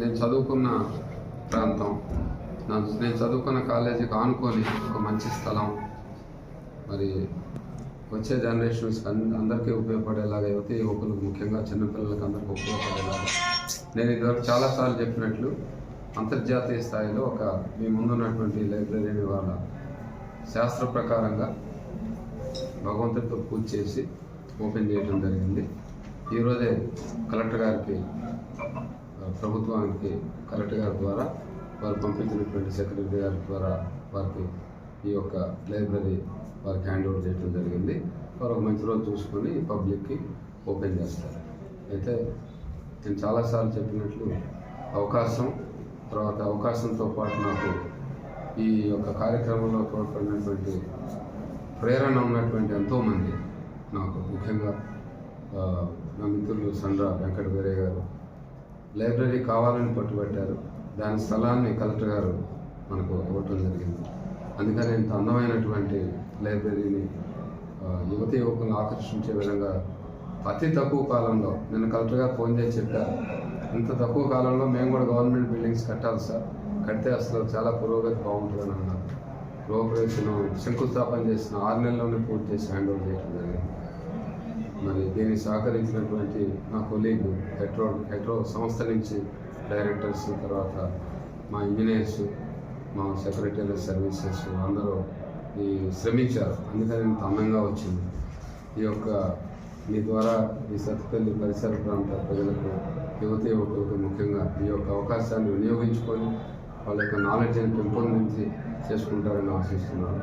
నేను చదువుకున్న ప్రాంతం. నా నేను చదువుకున్న కాలేజీకి ఆనుకొని ఒక మంచి స్థలం. మరి వచ్చే జనరేషన్స్ అందరికీ ఉపయోగపడేలాగా యువతి యువకులకు ముఖ్యంగా చిన్నపిల్లలకి అందరికీ ఉపయోగపడేలాగా. నేను ఇదివరకు చాలాసార్లు చెప్పినట్లు అంతర్జాతీయ స్థాయిలో ఒక మీ ముందున్నటువంటి లైబ్రరీని వాళ్ళ శాస్త్ర ప్రకారంగా భగవంతుడితో పూజ చేసి ఓపెన్ చేయడం జరిగింది. ఈరోజే కలెక్టర్ గారికి ప్రభుత్వానికి కలెక్టర్ గారి ద్వారా వారు పంపించినటువంటి సెక్రటరీ గారి ద్వారా వారికి ఈ యొక్క లైబ్రరీ వారికి హ్యాండ్ ఓవర్ చేయడం జరిగింది. వారు ఒక మంచి రోజు చూసుకొని పబ్లిక్కి ఓపెన్ చేస్తారు. అయితే నేను చాలాసార్లు చెప్పినట్లు అవకాశం తర్వాత అవకాశంతో పాటు నాకు ఈ యొక్క కార్యక్రమంలో తోడ్పడినటువంటి ప్రేరణ ఉన్నటువంటి ఎంతోమంది నాకు ముఖ్యంగా నా మిత్రులు సండ్ర వెంకట వీరయ్య గారు. లైబ్రరీ కావాలని పట్టుబట్టారు. దాని స్థలాన్ని కలెక్టర్ గారు మనకు ఇవ్వటం జరిగింది. అందుకని ఇంత అందమైనటువంటి లైబ్రరీని ఆ, యువకులను ఆకర్షించే విధంగా అతి తక్కువ కాలంలో నేను కలెక్టర్ గారు ఫోన్ చేసి చెప్పారు. ఇంత తక్కువ కాలంలో మేము కూడా గవర్నమెంట్ బిల్డింగ్స్ కట్టాలి సార్. కడితే అసలు చాలా పురోగతి బాగుంటుందని అన్నారు. గృహప్రవేశం శంకుస్థాపన చేసిన ఆరు నెలల్లోనే పూర్తి చేసి హ్యాండ్ ఓవర్ చేయడం జరిగింది. మరి దీన్ని సహకరించినటువంటి మా కొలీగ్ హెట్రో హెట్రో సంస్థ నుంచి డైరెక్టర్స్ తర్వాత మా ఇంజనీర్స్ మా సెక్రటరీ సర్వీసెస్ అందరూ ఈ శ్రమించారు. అందుకని ఇంత అందంగా వచ్చింది. ఈ యొక్క మీ ద్వారా ఈ సత్తుపల్లి పరిసర ప్రాంత ప్రజలకు యువతి యువకులకు ముఖ్యంగా ఈ యొక్క అవకాశాన్ని వినియోగించుకొని వాళ్ళ యొక్క నాలెడ్జ్ని పెంపొందించి చేసుకుంటారని ఆశిస్తున్నాను.